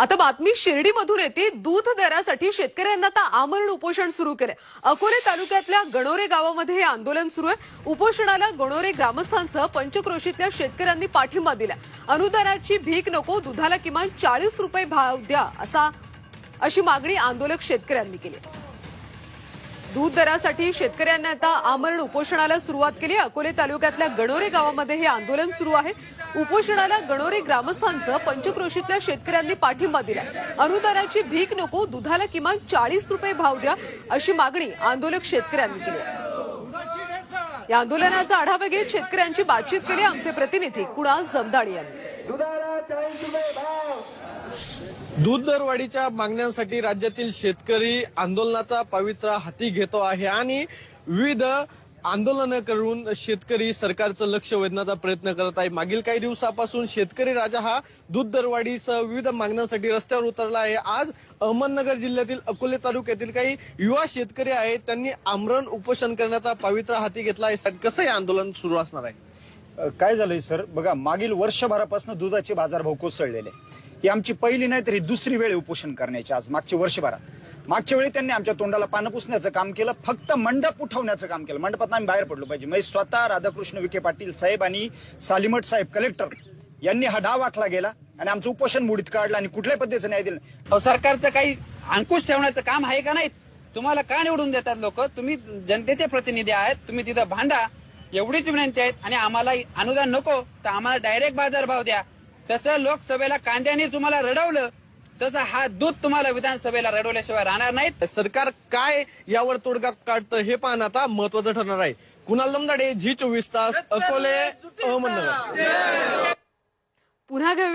आता बातमी शिर्डीमधून येते. दूध दरासाठी शेतकऱ्यांना आता आमरण उपोषण सुरू केलंय. अकोले तालुक्यातल्या गणोरे गावामध्ये हे आंदोलन सुरू आहे. उपोषणाला गणोरे ग्रामस्थांसह पंचक्रोशीतल्या शेतकऱ्यांनी पाठिंबा दिला अनुदानाची भीक नको दुधाला किमान चाळीस रुपये भाव द्या असा अशी मागणी आंदोलक शेतकऱ्यांनी केली दूध दरासाठी शेतकऱ्यांनी आता आमरण उपोषणाला सुरुवात केली अकोले तालुक्यातल्या गणोरे गावामध्ये हे आंदोलन सुरू आहे. उपोषणाला गणोरे ग्रामस्थांचं पंचक्रोशीतल्या शेतकऱ्यांनी पाठिंबा दिला अनुदानाची भीक नको दुधाला किमान चाळीस रुपये भाव द्या अशी मागणी आंदोलक शेतकऱ्यांनी केली या आंदोलनाचा आढावा घेत शेतकऱ्यांची बातचीत केली आमचे प्रतिनिधी कुणाल जमदाडी यांनी. दूध दरवाढीच्या मागण्यांसाठी राज्यातील शेतकरी आंदोलनाचा पवित्रा हाती घेतो आहे आणि विविध आंदोलनं करून शेतकरी सरकारचं लक्ष वेधण्याचा प्रयत्न करत आहे. मागील काही दिवसापासून शेतकरी राजा हा दूध दरवाढीसह विविध मागण्यांसाठी रस्त्यावर उतरला आहे. आज अहमदनगर जिल्ह्यातील अकोले तालुक्यातील काही युवा शेतकरी आहेत त्यांनी आमरण उपोषण करण्याचा पवित्रा हाती घेतला आहे. कसं हे आंदोलन सुरू असणार आहे? काय झालंय सर? बघा मागील वर्षभरापासून दुधाचे बाजारभाव कोसळलेले ही आमची पहिली नाही तरी दुसरी वेळ उपोषण करण्याची आज मागच्या वर्षभरात. मागच्या वेळी त्यांनी आमच्या तोंडाला पानं पुसण्याचं काम केलं फक्त मंडप उठवण्याचं काम केलं. मंडपात आम्ही बाहेर पडलो पाहिजे. म्हणजे स्वतः राधाकृष्ण विखे पाटील साहेब आणि सालिमठ साहेब कलेक्टर यांनी हा डाव आखला गेला आणि आमचं उपोषण मुडीत काढलं आणि कुठल्याही पद्धतीचं न्याय दिलं सरकारचं काही अंकुश ठेवण्याचं काम आहे का नाही? तुम्हाला का निवडून देतात लोक? तुम्ही जनतेचे प्रतिनिधी आहेत तुम्ही तिथं भांडा. एवढीच विनंती आहेत आणि आम्हाला अनुदान नको तर आम्हाला डायरेक्ट बाजारभाव द्या. तसं लोकसभेला कांद्याने तुम्हाला रडवलं तसं हा दूध तुम्हाला विधानसभेला रडवल्याशिवाय राहणार नाहीत सरकार काय यावर तोडगा काढतं हे पाहणं आता महत्वाचं ठरणार आहे. कुणाल दमदाडे झी चोवीस तास अकोले अहमदनगर. पुन्हा